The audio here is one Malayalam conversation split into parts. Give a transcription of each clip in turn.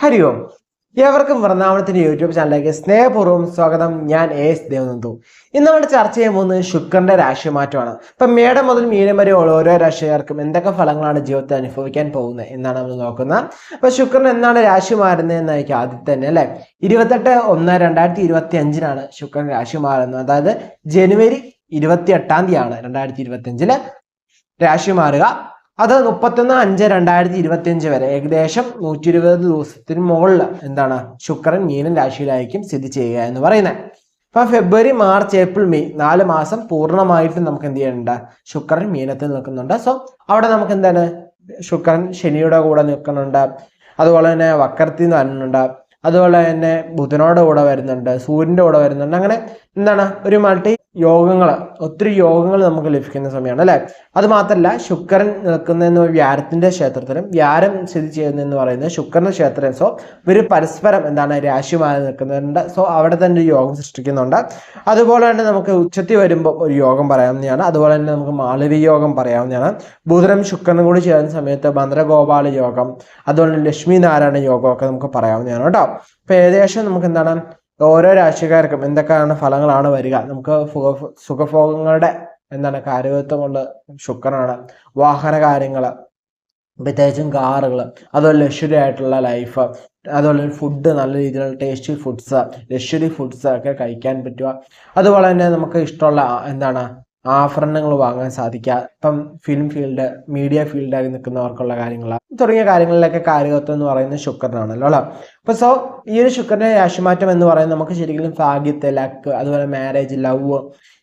ഹരി ഓം. ഏവർക്കും വൃന്ദാവനത്തിന്റെ യൂട്യൂബ് ചാനലിലേക്ക് സ്നേഹപൂർവം സ്വാഗതം. ഞാൻ എ എസ് ദേവനന്ദു. ഇന്ന് നമ്മൾ ചർച്ച ചെയ്യാൻ പോകുന്നത് ശുക്രന്റെ രാശിമാറ്റമാണ് ഇപ്പൊ മേടം മുതൽ മീനം വരെ ഓരോ രാശിക്കാർക്കും എന്തൊക്കെ ഫലങ്ങളാണ് ജീവിതത്തിൽ അനുഭവിക്കാൻ പോകുന്നത് എന്നാണ് നമ്മൾ നോക്കുന്നത്. അപ്പൊ ശുക്രൻ എന്നാണ് രാശി മാറുന്നത് എന്നായിരിക്കും ആദ്യം തന്നെ അല്ലെ? ഇരുപത്തെട്ട് ഒന്ന് രണ്ടായിരത്തി ഇരുപത്തി അഞ്ചിനാണ് ശുക്രൻ രാശി മാറുന്നത്. അതായത് ജനുവരി ഇരുപത്തി എട്ടാം തീയതിയാണ് രണ്ടായിരത്തി ഇരുപത്തി അഞ്ചിൽ രാശി മാറുക. അത് മുപ്പത്തൊന്ന് അഞ്ച് രണ്ടായിരത്തി ഇരുപത്തി അഞ്ച് വരെ. ഏകദേശം നൂറ്റി ഇരുപത് ദിവസത്തിന് മുകളിൽ എന്താണ്? ശുക്രൻ മീനൻ രാശിയിലായിരിക്കും സ്ഥിതി ചെയ്യുക എന്ന് പറയുന്നത്. അപ്പൊ ഫെബ്രുവരി മാർച്ച് ഏപ്രിൽ മെയ് നാല് മാസം പൂർണമായിട്ടും നമുക്ക് എന്ത് ചെയ്യുന്നുണ്ട്? ശുക്രൻ മീനത്തിൽ നിൽക്കുന്നുണ്ട്. സോ അവിടെ നമുക്ക് എന്താണ്? ശുക്രൻ ശനിയുടെ കൂടെ നിൽക്കുന്നുണ്ട്. അതുപോലെ തന്നെ വക്രത്തിൽ നിന്ന് വരുന്നുണ്ട്. അതുപോലെ തന്നെ ബുധനോടെ കൂടെ വരുന്നുണ്ട്. സൂര്യന്റെ കൂടെ വരുന്നുണ്ട്. അങ്ങനെ എന്താണ്? ഒരു മൾട്ടി യോഗങ്ങൾ ഒത്തിരി യോഗങ്ങൾ നമുക്ക് ലഭിക്കുന്ന സമയമാണ് അല്ലേ? അത് മാത്രമല്ല ശുക്രൻ നിൽക്കുന്നതെന്ന് വ്യാരത്തിന്റെ ക്ഷേത്രത്തിലും വ്യാരം സ്ഥിതി ചെയ്യുന്നതെന്ന് പറയുന്നത് ശുക്രന്റെ ക്ഷേത്രം സോ ഇവർ പരസ്പരം എന്താണ് രാശിമാരി നിൽക്കുന്നുണ്ട്. സോ അവിടെ തന്നെ ഒരു യോഗം സൃഷ്ടിക്കുന്നുണ്ട്. അതുപോലെ തന്നെ നമുക്ക് ഉച്ചത്തി വരുമ്പോൾ ഒരു യോഗം പറയാവുന്നതാണ്. അതുപോലെ തന്നെ നമുക്ക് മാളവി യോഗം പറയാവുന്നതാണ്. ബുധനും ശുക്രനും കൂടി ചേരുന്ന സമയത്ത് ഭദ്രഗോപാല യോഗം അതുപോലെ ലക്ഷ്മി നാരായണ യോഗമൊക്കെ നമുക്ക് പറയാവുന്നതാണ് കേട്ടോ. അപ്പോൾ ഏകദേശം നമുക്ക് എന്താണ് ഓരോ രാശിക്കാർക്കും എന്തൊക്കെയാണ് ഫലങ്ങളാണ് വരിക? നമുക്ക് സുഖ സുഖഭോഗങ്ങളുടെ എന്താണ് കാര്യത്വം കൊണ്ട് ശുക്രനാണ്. വാഹന കാര്യങ്ങൾ പ്രത്യേകിച്ചും കാറുകൾ അതുപോലെ ലക്ഷറി ആയിട്ടുള്ള ലൈഫ് അതുപോലെ ഫുഡ് നല്ല രീതിയിലുള്ള ടേസ്റ്റി ഫുഡ്സ് ലക്ഷറി ഫുഡ്സ് ഒക്കെ കഴിക്കാൻ പറ്റുക. അതുപോലെ തന്നെ നമുക്ക് ഇഷ്ടമുള്ള എന്താണ് ആഭരണങ്ങൾ വാങ്ങാൻ സാധിക്കുക ഇപ്പം ഫിലിം ഫീൽഡ് മീഡിയ ഫീൽഡായി നിൽക്കുന്നവർക്കുള്ള കാര്യങ്ങൾ തുടങ്ങിയ കാര്യങ്ങളിലൊക്കെ കാര്യകത്വം എന്ന് പറയുന്നത് ശുക്രനാണല്ലോ അല്ലേ? അപ്പൊ സോ ഈ ഒരു ശുക്രന്റെ രാശിമാറ്റം എന്ന് പറയുന്നത് നമുക്ക് ശരിക്കും ഭാഗ്യത്തെ ലക്ക് അതുപോലെ മാരേജ് ലവ്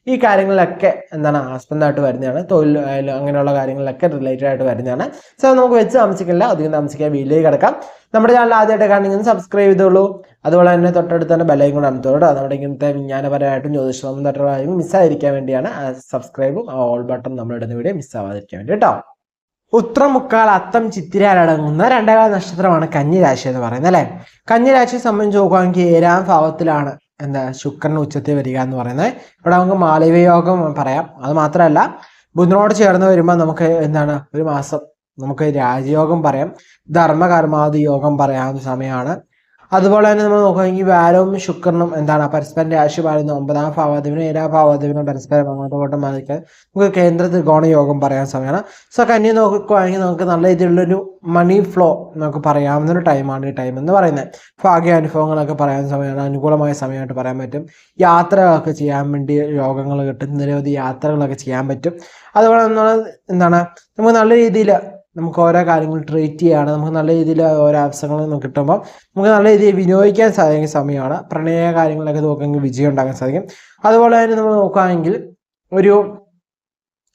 ഈ കാര്യങ്ങളിലൊക്കെ എന്താണ് ആസ്പദമായിട്ട് വരുന്നതാണ് തൊഴിൽ അങ്ങനെയുള്ള കാര്യങ്ങളിലൊക്കെ റിലേറ്റഡ് ആയിട്ട് വരുന്നതാണ്. സോ നമുക്ക് വെച്ച് താമസിക്കില്ല അധികം താമസിക്കാൻ വീട്ടിലേക്ക് കിടക്കാം. നമ്മുടെ ചാനൽ ആദ്യമായിട്ട് കാണുന്ന സബ്സ്ക്രൈബ് ചെയ്തോളൂ. അതുപോലെ തന്നെ തൊട്ടടുത്ത് തന്നെ ബലയും കൂടെ അമർത്തോളൂ നമ്മുടെ ഇങ്ങനത്തെ വിജ്ഞാനപരമായിട്ടും ജ്യോതിഷ സംബന്ധമായിട്ടും മിസ്സായിരിക്കാൻ വേണ്ടിയാണ്. സബ്സ്ക്രൈബും ഓൾ ബട്ടൺ നമ്മളിടുന്ന വീഡിയോ മിസ്സാവാതിരിക്കാൻ വേണ്ടി കേട്ടോ. ഉത്രമുക്കാൽ അത്തം ചിത്തിരാലടങ്ങുന്ന രണ്ടേകാല നക്ഷത്രമാണ് കന്നിരാശി എന്ന് പറയുന്നത് അല്ലെ? കന്നിരാശിയെ സംബന്ധിച്ച് നോക്കുകയാണെങ്കിൽ ഏഴാം ഭാവത്തിലാണ്. എന്താ ശുക്രൻ ഉച്ചത്തിൽ വരിക എന്ന് പറയുന്നത്. ഇവിടെ നമുക്ക് മാലവ്യയോഗം പറയാം. അത് മാത്രമല്ല ബുധനോട് ചേർന്ന് വരുമ്പോൾ നമുക്ക് എന്താണ് ഒരു മാസം നമുക്ക് രാജയോഗം പറയാം. ധർമ്മകർമാതി യോഗം പറയാവുന്ന സമയമാണ്. അതുപോലെ തന്നെ നമ്മൾ നോക്കുകയാണെങ്കിൽ വ്യാഴവും ശുക്രനും എന്താണ്? പരസ്പരം രാശി പാടുന്ന ഒമ്പതാം ഭാവാധിപനും ഏഴാം ഭാവാധിപനും പരസ്പരം അങ്ങോട്ടും ഇങ്ങോട്ടും മാറിക്കാൻ നമുക്ക് കേന്ദ്ര ത്രികോണ യോഗം പറയാൻ സമയമാണ്. സോ കന്യ നോക്കുകയാണെങ്കിൽ നമുക്ക് നല്ല രീതിയിലുള്ളൊരു മണി ഫ്ലോ നമുക്ക് പറയാവുന്ന ഒരു ടൈമാണ് ഈ ടൈം എന്ന് പറയുന്നത്. ഭാഗ്യ അനുഭവങ്ങളൊക്കെ പറയാൻ സമയമാണ്. അനുകൂലമായ സമയമായിട്ട് പറയാൻ പറ്റും. യാത്രകളൊക്കെ ചെയ്യാൻ വേണ്ടി യോഗങ്ങൾ കിട്ടും. നിരവധി യാത്രകളൊക്കെ ചെയ്യാൻ പറ്റും. അതുപോലെ എന്താണ്? നമുക്ക് നല്ല രീതിയിൽ നമുക്ക് ഓരോ കാര്യങ്ങൾ ട്രീറ്റ് ചെയ്യുകയാണ് നമുക്ക് നല്ല രീതിയിൽ ഓരോ അവസരങ്ങൾ നമുക്ക് കിട്ടുമ്പോൾ നമുക്ക് നല്ല രീതിയിൽ വിനിയോഗിക്കാൻ സാധിക്കുന്ന സമയമാണ്. പ്രണയ കാര്യങ്ങളിലൊക്കെ നോക്കുകയെങ്കിൽ വിജയം ഉണ്ടാക്കാൻ സാധിക്കും. അതുപോലെ തന്നെ നമ്മൾ നോക്കുകയാണെങ്കിൽ ഒരു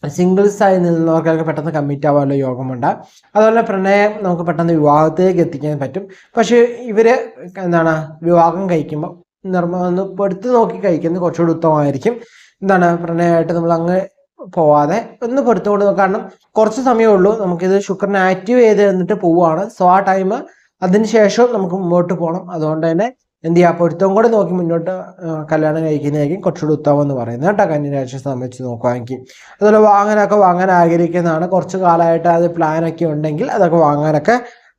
സിംഗിൾസ് ആയി നിന്നവർക്കൊക്കെ പെട്ടെന്ന് കമ്മിറ്റ് ആവാനുള്ള യോഗമുണ്ട്. അതുപോലെ പ്രണയം നമുക്ക് പെട്ടെന്ന് വിവാഹത്തിലേക്ക് എത്തിക്കാൻ പറ്റും. പക്ഷേ ഇവർ എന്താണ് വിവാഹം കഴിക്കുമ്പോൾ നിർമ്മ എടുത്ത് നോക്കി കഴിക്കുന്നത് കുറച്ചുകൂടി ഉത്തമമായിരിക്കും. എന്താണ് പ്രണയമായിട്ട് നമ്മൾ അങ്ങ് പോവാതെ ഒന്ന് പൊടുത്തുകൊണ്ട് കാരണം കുറച്ച് സമയമേ ഉള്ളൂ. നമുക്കിത് ശുക്രനെ ആക്റ്റീവ് ചെയ്ത് എന്നിട്ട് പോവുകയാണ് സോ ആ ടൈം അതിനുശേഷം നമുക്ക് മുമ്പോട്ട് പോകണം അതുകൊണ്ട് തന്നെ എന്ത് ചെയ്യുക പൊരുത്തം കൂടെ നോക്കി മുന്നോട്ട് കല്യാണം കഴിക്കുന്നതായിരിക്കും കുറച്ചുകൂടി ഉത്തമം എന്ന് പറയുന്നത്. കേട്ടോ കന്യരാശിയെ സംബന്ധിച്ച് നോക്കുകയാണെങ്കിൽ അതുപോലെ വാങ്ങാനൊക്കെ വാങ്ങാൻ ആഗ്രഹിക്കുന്നതാണ്. കുറച്ച് കാലമായിട്ട് അത് പ്ലാനൊക്കെ ഉണ്ടെങ്കിൽ അതൊക്കെ വാങ്ങാനൊക്കെ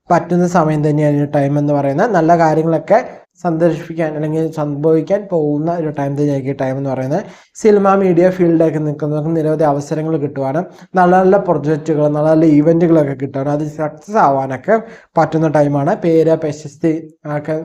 പറ്റുന്ന സമയം തന്നെയാണ് ടൈം എന്ന് പറയുന്നത്. നല്ല കാര്യങ്ങളൊക്കെ സന്ദർശിക്കാൻ അല്ലെങ്കിൽ സംഭവിക്കാൻ പോകുന്ന ഒരു ടൈം തന്നെയായിരിക്കും ടൈം എന്ന് പറയുന്നത് സിനിമ മീഡിയ ഫീൽഡൊക്കെ നിൽക്കുന്നവർക്ക് നിരവധി അവസരങ്ങൾ കിട്ടുവാനും നല്ല നല്ല പ്രൊജക്റ്റുകൾ നല്ല നല്ല ഈവന്റുകളൊക്കെ കിട്ടാനും അത് സക്സസ് ആവാനൊക്കെ പറ്റുന്ന ടൈമാണ് പേര് പ്രശസ്തി ഒക്കെ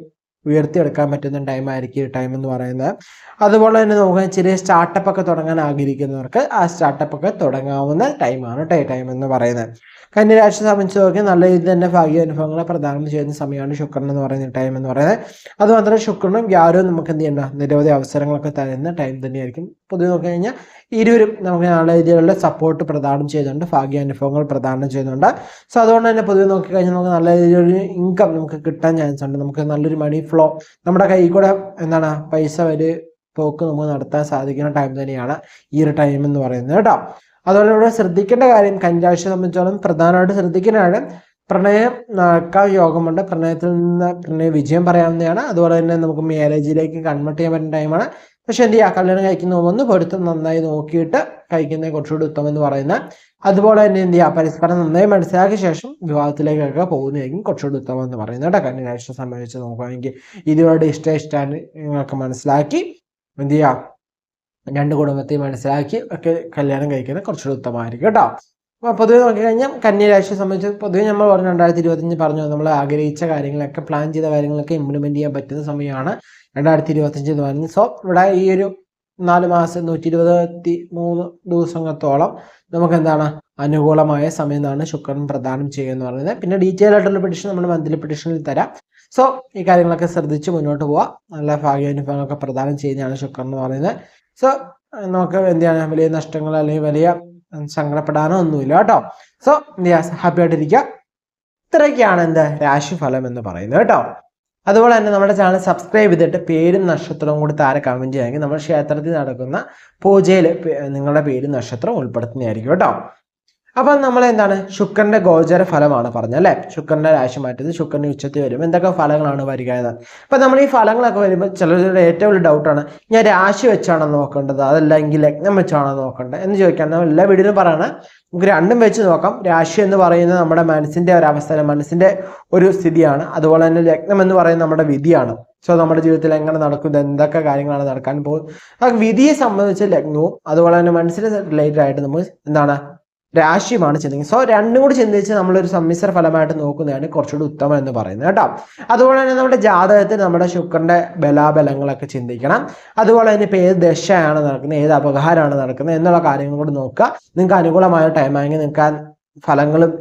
ഉയർത്തിയെടുക്കാൻ പറ്റുന്ന ടൈമായിരിക്കും ഈ ടൈം എന്ന് പറയുന്നത്. അതുപോലെ തന്നെ നമുക്ക് ചെറിയ സ്റ്റാർട്ടപ്പ് ഒക്കെ തുടങ്ങാൻ ആഗ്രഹിക്കുന്നവർക്ക് ആ സ്റ്റാർട്ടപ്പ് ഒക്കെ തുടങ്ങാവുന്ന ടൈമാണ് ഈ ടൈം എന്ന് പറയുന്നത്. കന്യരാശി സംബന്ധിച്ച് നോക്കി നല്ല രീതിയിൽ തന്നെ ഭാഗ്യ അനുഭവങ്ങളെ പ്രദാനം ചെയ്യുന്ന സമയമാണ് ശുക്രൻ എന്ന് പറയുന്ന ടൈം എന്ന് പറയുന്നത്. അതുമാത്രമല്ല ശുക്രനും വ്യാഴവും നമുക്ക് എന്ത് ചെയ്യണ്ട? നിരവധി അവസരങ്ങളൊക്കെ തരുന്ന ടൈം തന്നെയായിരിക്കും. പൊതുവെ നോക്കി കഴിഞ്ഞാൽ ഇരുവരും നമുക്ക് നല്ല രീതിയിലുള്ള സപ്പോർട്ട് പ്രദാനം ചെയ്യുന്നുണ്ട് ഭാഗ്യാനുഭവങ്ങൾ പ്രദാനം ചെയ്യുന്നുണ്ട് സോ അതുകൊണ്ട് തന്നെ പൊതുവെ നോക്കിക്കഴിഞ്ഞാൽ നമുക്ക് നല്ല രീതിയിലൊരു ഇൻകം നമുക്ക് കിട്ടാൻ ചാൻസ് ഉണ്ട്. നമുക്ക് നല്ലൊരു മണി ഫ്ലോ നമ്മുടെ കയ്യിൽ കൂടെ എന്താണ് പൈസ ഒരു പോക്ക് നമുക്ക് നടത്താൻ സാധിക്കുന്ന ടൈം തന്നെയാണ് ഈ ഒരു ടൈം എന്ന് പറയുന്നത് കേട്ടോ. അതുപോലെ ഇവിടെ ശ്രദ്ധിക്കേണ്ട കാര്യം കഞ്ചാഴ്ച സംബന്ധിച്ചോളം പ്രധാനമായിട്ട് ശ്രദ്ധിക്കുന്നതാണ്. പ്രണയം നടക്കാൻ യോഗമുണ്ട്. പ്രണയത്തിൽ നിന്ന് പ്രണയ വിജയം പറയാവുന്നതാണ്. അതുപോലെ തന്നെ നമുക്ക് മാരേജിലേക്ക് കൺവേർട്ട് ചെയ്യാൻ പറ്റുന്ന ടൈമാണ് പക്ഷെ എന്ത് ചെയ്യുക കല്യാണം കഴിക്കുന്ന ഒന്ന് പൊരുത്തം നന്നായി നോക്കിയിട്ട് കഴിക്കുന്നത് കുറച്ചുകൂടി ഉത്തമം എന്ന് പറയുന്ന അതുപോലെ തന്നെ എന്ത് ചെയ്യുക പരസ്പരം നന്നായി മനസ്സിലാക്കിയ ശേഷം വിവാഹത്തിലേക്കൊക്കെ പോകുന്നതായിരിക്കും കുറച്ചുകൂടി ഉത്തമം എന്ന് പറയുന്നത് കേട്ടോ. കന്യാരാശിയെ സംബന്ധിച്ച് നോക്കുകയാണെങ്കിൽ ഇതുവരുടെ ഇഷ്ട ഇഷ്ടങ്ങളൊക്കെ മനസ്സിലാക്കി എന്ത് ചെയ്യുക രണ്ട് കുടുംബത്തെ മനസ്സിലാക്കി ഒക്കെ കല്യാണം കഴിക്കുന്നത് കുറച്ചുകൂടി ഉത്തമമായിരിക്കും കേട്ടോ. പൊതുവെ നോക്കിക്കഴിഞ്ഞാൽ കന്യരാശിയെ സംബന്ധിച്ച് പൊതുവെ നമ്മൾ പറഞ്ഞു രണ്ടായിരത്തി ഇരുപത്തഞ്ച് പറഞ്ഞു നമ്മൾ ആഗ്രഹിച്ച കാര്യങ്ങളൊക്കെ പ്ലാൻ ചെയ്ത കാര്യങ്ങളൊക്കെ ഇംപ്ലിമെന്റ് ചെയ്യാൻ പറ്റുന്ന സമയമാണ് രണ്ടായിരത്തി ഇരുപത്തഞ്ച് എന്ന് പറയുന്നത്. സോ ഇവിടെ ഈ ഒരു നാല് മാസം നൂറ്റി ഇരുപത്തി മൂന്ന് ദിവസത്തോളം നമുക്ക് എന്താണ് അനുകൂലമായ സമയം എന്നാണ് ശുക്രൻ പ്രദാനം ചെയ്യുക എന്ന് പറയുന്നത് പിന്നെ ഡീറ്റെയിൽ ആയിട്ടുള്ള പെഡിഷൻ നമ്മൾ മന്ത്ലി പെഡിഷനിൽ തരാം. സോ ഈ കാര്യങ്ങളൊക്കെ ശ്രദ്ധിച്ച് മുന്നോട്ട് പോവാം. നല്ല ഭാഗ്യാനുഭവങ്ങളൊക്കെ പ്രദാനം ചെയ്യുന്നതാണ് ശുക്രൻ എന്ന് പറയുന്നത്. സോ നമുക്ക് എന്താണ് വലിയ നഷ്ടങ്ങൾ അല്ലെങ്കിൽ വലിയ സങ്കടപ്പെടാനോ ഒന്നുമില്ല കേട്ടോ. സോ ചെയ്യുക ഹാപ്പി ആയിട്ടിരിക്കുക ഇത്രയൊക്കെയാണ് എന്ത് രാശിഫലം എന്ന് പറയുന്നത് കേട്ടോ. അതുപോലെ തന്നെ നമ്മുടെ ചാനൽ സബ്സ്ക്രൈബ് ചെയ്തിട്ട് പേരും നക്ഷത്രവും കൂടി താരെ കമന്റ് ചെയ്യുമെങ്കിൽ നമ്മൾ ക്ഷേത്രത്തിൽ നടക്കുന്ന പൂജയിൽ നിങ്ങളുടെ പേരും നക്ഷത്രവും ഉൾപ്പെടുത്തുന്നതായിരിക്കും കേട്ടോ. അപ്പം നമ്മൾ എന്താണ് ശുക്രന്റെ ഗോചര ഫലമാണ് പറഞ്ഞത് അല്ലേ? ശുക്രന്റെ രാശി മാറ്റത് ശുക്രന്റെ ഉച്ചത്തിൽ വരും. എന്തൊക്കെ ഫലങ്ങളാണ് വരിക എന്ന് അപ്പം നമ്മൾ ഈ ഫലങ്ങളൊക്കെ വരുമ്പോൾ ചിലരുടെ ഏറ്റവും വലിയ ഡൗട്ടാണ് ഞാൻ രാശി വെച്ചാണോ നോക്കേണ്ടത്? അതല്ലെങ്കിൽ ലഗ്നം വെച്ചാണോ നോക്കേണ്ടത്? എന്ന് ചോദിക്കാൻ നമ്മൾ എല്ലാ വീഡിയോയിലും പറയണത് നമുക്ക് രണ്ടും വെച്ച് നോക്കാം. രാശി എന്ന് പറയുന്നത് നമ്മുടെ മനസ്സിന്റെ ഒരു അവസ്ഥ മനസ്സിന്റെ ഒരു സ്ഥിതിയാണ്. അതുപോലെ തന്നെ ലഗ്നം എന്ന് പറയുന്നത് നമ്മുടെ വിധിയാണ്. സോ നമ്മുടെ ജീവിതത്തിൽ എങ്ങനെ നടക്കുന്നത് എന്തൊക്കെ കാര്യങ്ങളാണ് നടക്കാൻ പോകുന്നത്? ആ വിധിയെ സംബന്ധിച്ച് ലഗ്നവും അതുപോലെ തന്നെ മനസ്സിന് റിലേറ്റഡ് ആയിട്ട് നമ്മൾ എന്താണ്? രാശിയുമാണ് ചിന്തിക്കുന്നത്. സോ രണ്ടും കൂടി ചിന്തിച്ച് നമ്മളൊരു സമ്മിശ്ര ഫലമായിട്ട് നോക്കുന്നതാണ് കുറച്ചുകൂടി ഉത്തമം എന്ന് പറയുന്നത് കേട്ടോ. അതുപോലെ തന്നെ നമ്മുടെ ജാതകത്തിൽ നമ്മുടെ ശുക്രന്റെ ബലാബലങ്ങളൊക്കെ ചിന്തിക്കണം. അതുപോലെ തന്നെ ഇപ്പോൾ ഏത് ദശയാണ് നടക്കുന്നത് ഏത് അപകാരമാണ് നടക്കുന്നത് എന്നുള്ള കാര്യങ്ങൾ കൂടി നോക്കുക. നിങ്ങൾക്ക് അനുകൂലമായ ടൈമായെങ്കിൽ നിങ്ങൾക്ക് ഫലങ്ങളും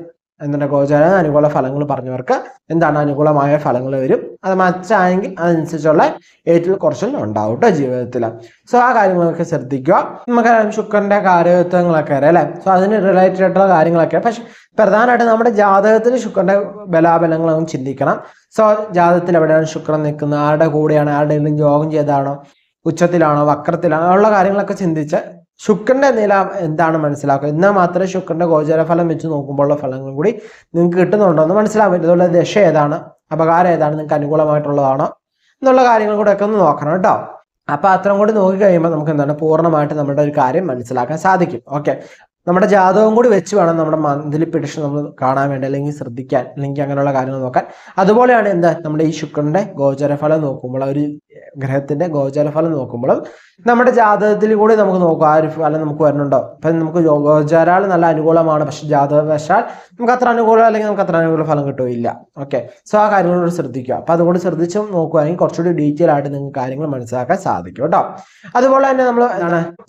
എന്താണ് ഗോചാര? അനുകൂല ഫലങ്ങൾ പറഞ്ഞവർക്ക് എന്താണ് അനുകൂലമായ ഫലങ്ങൾ വരും? അത് മച്ചായെങ്കിൽ അതനുസരിച്ചുള്ള ഏറ്റവും കുറച്ചിൽ ഉണ്ടാവും കേട്ടോ ജീവിതത്തിൽ സോ ആ കാര്യങ്ങളൊക്കെ ശ്രദ്ധിക്കുക. നമുക്കറിയാം ശുക്രന്റെ കാര്യത്വങ്ങളൊക്കെ അറിയാം അല്ലേ? സോ അതിന് റിലേറ്റഡ് ആയിട്ടുള്ള കാര്യങ്ങളൊക്കെ പക്ഷെ പ്രധാനമായിട്ട് നമ്മുടെ ജാതകത്തിൽ ശുക്രന്റെ ബലാബലങ്ങളൊന്നും ചിന്തിക്കണം. സോ ജാതകത്തിൽ എവിടെയാണ് ശുക്രൻ നിൽക്കുന്നത്? ആരുടെ കൂടെയാണ്? ആരുടെ യോഗം ചെയ്താണോ ഉച്ചത്തിലാണോ? വക്രത്തിലാണോ? ഉള്ള കാര്യങ്ങളൊക്കെ ചിന്തിച്ച് ശുക്രന്റെ നില എന്താണ് മനസ്സിലാക്കുക? എന്നാൽ മാത്രമേ ശുക്രന്റെ ഗോചരഫലം വെച്ച് നോക്കുമ്പോഴുള്ള ഫലങ്ങളും കൂടി നിങ്ങൾക്ക് കിട്ടുന്നുണ്ടോ എന്ന് മനസ്സിലാക്കാൻ പറ്റും. അതുപോലെ ദശ ഏതാണ്? അപകാരം ഏതാണ്? നിങ്ങൾക്ക് അനുകൂലമായിട്ടുള്ളതാണോ? എന്നുള്ള കാര്യങ്ങൾ കൂടെ ഒക്കെ ഒന്ന് നോക്കണം കേട്ടോ. അപ്പൊ അത്രയും കൂടി നോക്കി കഴിയുമ്പോൾ നമുക്ക് എന്താണ്? പൂർണമായിട്ട് നമ്മുടെ ഒരു കാര്യം മനസ്സിലാക്കാൻ സാധിക്കും. ഓക്കെ. നമ്മുടെ ജാതകം കൂടി വെച്ച് വേണം നമ്മുടെ മന്ത്ലി പെഡിഷൻ നമ്മൾ കാണാൻ വേണ്ടി അല്ലെങ്കിൽ ശ്രദ്ധിക്കാൻ അല്ലെങ്കിൽ അങ്ങനെയുള്ള കാര്യങ്ങൾ നോക്കാൻ. അതുപോലെയാണ് എന്താ? നമ്മുടെ ഈ ശുക്രന്റെ ഗോചരഫലം നോക്കുമ്പോൾ ഒരു ഗ്രഹത്തിന്റെ ഗോചരഫലം നോക്കുമ്പോഴും നമ്മുടെ ജാതകത്തിൽ കൂടി നമുക്ക് നോക്കാം ആ ഒരു ഫലം നമുക്ക് വരുന്നുണ്ടോ? അപ്പൊ നമുക്ക് ഗോചരാൾ നല്ല അനുകൂലമാണ് പക്ഷെ ജാതകവശാൽ നമുക്ക് അത്ര അനുകൂലം അല്ലെങ്കിൽ നമുക്ക് അത്ര അനുകൂല ഫലം കിട്ടുകയില്ല. ഓക്കെ സോ ആ കാര്യങ്ങളോട് ശ്രദ്ധിക്കുക. അപ്പൊ അതുകൊണ്ട് ശ്രദ്ധിച്ച് നോക്കുകയാണെങ്കിൽ കുറച്ചുകൂടി ഡീറ്റെയിൽ ആയിട്ട് നിങ്ങൾക്ക് കാര്യങ്ങൾ മനസ്സിലാക്കാൻ സാധിക്കും കേട്ടോ. അതുപോലെ തന്നെ നമ്മൾ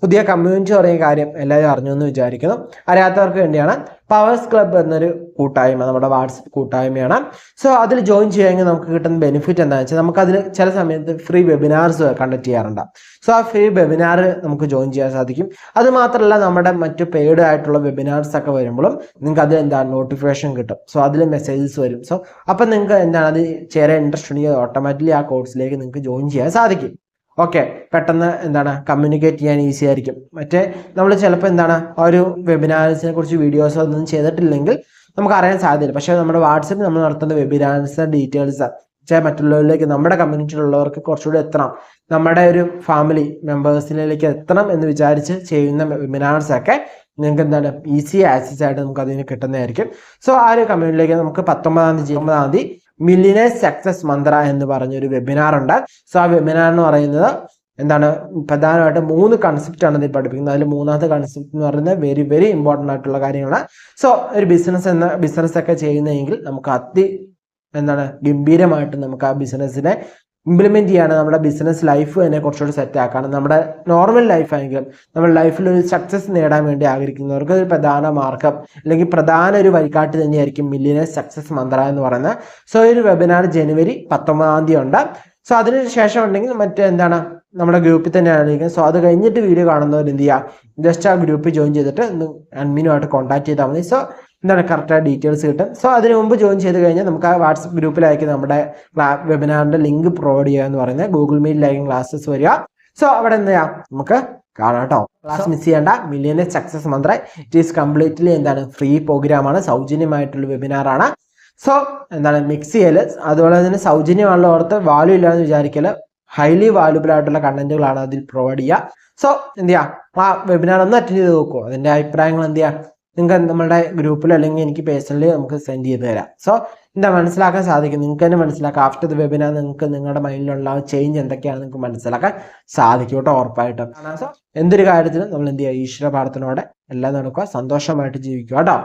പുതിയ കമ്മ്യൂണിറ്റി പറയുന്ന കാര്യം എല്ലാവരും അറിഞ്ഞു എന്ന് വിചാരിക്കുന്നു അറിയാത്തവർക്ക് വേണ്ടിയാണ് പവേഴ്സ് ക്ലബ്ബ് എന്നൊരു കൂട്ടായ്മ നമ്മുടെ വാട്സപ്പ് കൂട്ടായ്മയാണ്. സോ അതിൽ ജോയിൻ ചെയ്യുമെങ്കിൽ നമുക്ക് കിട്ടുന്ന ബെനിഫിറ്റ് എന്താണെന്ന് വെച്ചാൽ നമുക്ക് അതിൽ ചില സമയത്ത് ഫ്രീ വെബിനാർസ് കണ്ടക്ട് ചെയ്യാറുണ്ട്. സോ ആ ഫ്രീ വെബിനാർ നമുക്ക് ജോയിൻ ചെയ്യാൻ സാധിക്കും. അത് മാത്രമല്ല നമ്മുടെ മറ്റു പെയ്ഡ് ആയിട്ടുള്ള വെബിനാർസ് ഒക്കെ വരുമ്പോഴും നിങ്ങൾക്ക് അതിൽ എന്താണ് നോട്ടിഫിക്കേഷൻ കിട്ടും. സോ അതിൽ മെസ്സേജസ് വരും. സോ അപ്പം നിങ്ങൾക്ക് എന്താണ് അത് ചേരാൻ ഇൻട്രസ്റ്റ് ഉണ്ടെങ്കിൽ ഓട്ടോമാറ്റിക്കലി ആ കോഴ്സിലേക്ക് നിങ്ങൾക്ക് ജോയിൻ ചെയ്യാൻ സാധിക്കും. ഓക്കെ പെട്ടെന്ന് എന്താണ് കമ്മ്യൂണിക്കേറ്റ് ചെയ്യാൻ ഈസി ആയിരിക്കും. മറ്റേ നമ്മൾ ചിലപ്പോൾ എന്താണ് ഒരു വെബിനാർസിനെ കുറിച്ച് വീഡിയോസ് ഒന്നും ചെയ്തിട്ടില്ലെങ്കിൽ നമുക്ക് അറിയാൻ സാധ്യതയില്ല. പക്ഷേ നമ്മുടെ വാട്സപ്പിൽ നമ്മൾ നടത്തുന്ന വെബിനാർസിന്റെ ഡീറ്റെയിൽസ് വെച്ചാൽ മറ്റുള്ളവരിലേക്ക് നമ്മുടെ കമ്മ്യൂണിറ്റിയിലുള്ളവർക്ക് കുറച്ചുകൂടി എത്തണം. നമ്മുടെ ഒരു ഫാമിലി മെമ്പേഴ്സിലേക്ക് എത്തണം എന്ന് വിചാരിച്ച് ചെയ്യുന്ന വെബിനാർസ് ഒക്കെ നിങ്ങൾക്ക് എന്താണ് ഈസി ആക്സസ് ആയിട്ട് നമുക്ക് അതിന് കിട്ടുന്നതായിരിക്കും. സോ ആ ഒരു കമ്മ്യൂണിറ്റിയിലേക്ക് നമുക്ക് പത്തൊമ്പതാം തീയതി ഒമ്പതാം തീയതി മില്ലിനേഴ്സ് സക്സസ് മന്ത്ര എന്ന് പറഞ്ഞൊരു വെബിനാർ ഉണ്ട്. സോ ആ വെബിനാർ എന്ന് പറയുന്നത് എന്താണ്? പ്രധാനമായിട്ട് മൂന്ന് കൺസെപ്റ്റ് ആണ് ഇതിൽ പഠിപ്പിക്കുന്നത്. അതിൽ മൂന്നാമത്തെ കൺസെപ്റ്റ് എന്ന് പറയുന്നത് വെരി വെരി ഇമ്പോർട്ടന്റ് ആയിട്ടുള്ള കാര്യങ്ങളാണ്. സോ ഒരു ബിസിനസ് എന്ന ബിസിനസ് ഒക്കെ ചെയ്യുന്നതെങ്കിൽ നമുക്ക് അതി എന്താണ് ഗംഭീരമായിട്ട് നമുക്ക് ആ ബിസിനസ്സിനെ ഇംപ്ലിമെന്റ് ചെയ്യാണ് നമ്മുടെ ബിസിനസ് ലൈഫ് തന്നെ കുറച്ചുകൂടി സെറ്റ് ആക്കാണ് നമ്മുടെ നോർമൽ ലൈഫാണെങ്കിലും നമ്മുടെ ലൈഫിൽ ഒരു സക്സസ് നേടാൻ വേണ്ടി ആഗ്രഹിക്കുന്നവർക്ക് ഒരു പ്രധാന മാർഗം അല്ലെങ്കിൽ പ്രധാന ഒരു വഴികാട്ടി തന്നെയായിരിക്കും മില്ലിയനേഴ്സ് സക്സസ് മന്ത്ര എന്ന് പറയുന്നത്. സോ ഒരു വെബിനാർ ജനുവരി പത്തൊമ്പതാം തീയതി ഉണ്ട്. സോ അതിന് ശേഷം ഉണ്ടെങ്കിൽ മറ്റേ എന്താണ്? നമ്മുടെ ഗ്രൂപ്പിൽ തന്നെയാണ് ഇരിക്കുന്നത് സോ അത് കഴിഞ്ഞിട്ട് വീഡിയോ കാണുന്നവർ എന്ത് ചെയ്യുക ജസ്റ്റ് ആ ഗ്രൂപ്പിൽ ജോയിൻ ചെയ്തിട്ട് ഒന്ന് അഡ്മിനുമായിട്ട് കോൺടാക്ട് ചെയ്താൽ മതി. സോ എന്താണ് കറക്റ്റായ ഡീറ്റെയിൽസ് കിട്ടും. സോ അതിന് മുമ്പ് ജോയിൻ ചെയ്ത് കഴിഞ്ഞാൽ നമുക്ക് ആ വാട്സപ്പ് ഗ്രൂപ്പിലായിരിക്കും നമ്മുടെ വെബിനാറിന്റെ ലിങ്ക് പ്രൊവൈഡ് ചെയ്യുക എന്ന് പറയുന്നത് ഗൂഗിൾ മീറ്റിലായിരിക്കും ക്ലാസ്സസ് വരിക. സോ അവിടെ എന്ത് ചെയ്യാം? നമുക്ക് കാണാം കേട്ടോ. ക്ലാസ് മിസ് ചെയ്യേണ്ട. Millionaire success mantra it is completely എന്താണ്? ഫ്രീ പ്രോഗ്രാമാണ് സൗജന്യമായിട്ടുള്ള വെബിനാർ ആണ്. സോ എന്താണ് മിക്സ് ചെയ്യൽ അതുപോലെ തന്നെ സൗജന്യമാണല്ലോ ഓർത്ത് വാല്യൂ ഇല്ലാന്ന് വിചാരിക്കൽ. ഹൈലി വാല്യുബിൾ ആയിട്ടുള്ള കണ്ടന്റുകളാണ് അതിൽ പ്രൊവൈഡ് ചെയ്യുക സോ എന്ത് ചെയ്യുക ആ വെബിനാർ ഒന്ന് അറ്റൻഡ് ചെയ്ത് നോക്കുക അതിന്റെ അഭിപ്രായങ്ങൾ എന്ത് ചെയ്യാം? നിങ്ങൾക്ക് നമ്മുടെ ഗ്രൂപ്പിൽ അല്ലെങ്കിൽ എനിക്ക് പേഴ്സണലി നമുക്ക് സെൻഡ് ചെയ്ത് തരാം. സോ എന്താ മനസ്സിലാക്കാൻ സാധിക്കും? നിങ്ങൾക്ക് തന്നെ മനസ്സിലാക്കാം. ആഫ്റ്റർ ദ വെബിനാർ നിങ്ങൾക്ക് നിങ്ങളുടെ മൈൻഡിലുള്ള ചേഞ്ച് എന്തൊക്കെയാണ് നിങ്ങൾക്ക് മനസ്സിലാക്കാൻ സാധിക്കും കേട്ടോ ഉറപ്പായിട്ടും. സോ എന്തൊരു കാര്യത്തിലും നമ്മൾ എന്ത് ചെയ്യുക ഈശ്വര പ്രാർത്ഥനയോടെ എല്ലാം നടക്കുക. സന്തോഷമായിട്ട് ജീവിക്കുക കേട്ടോ.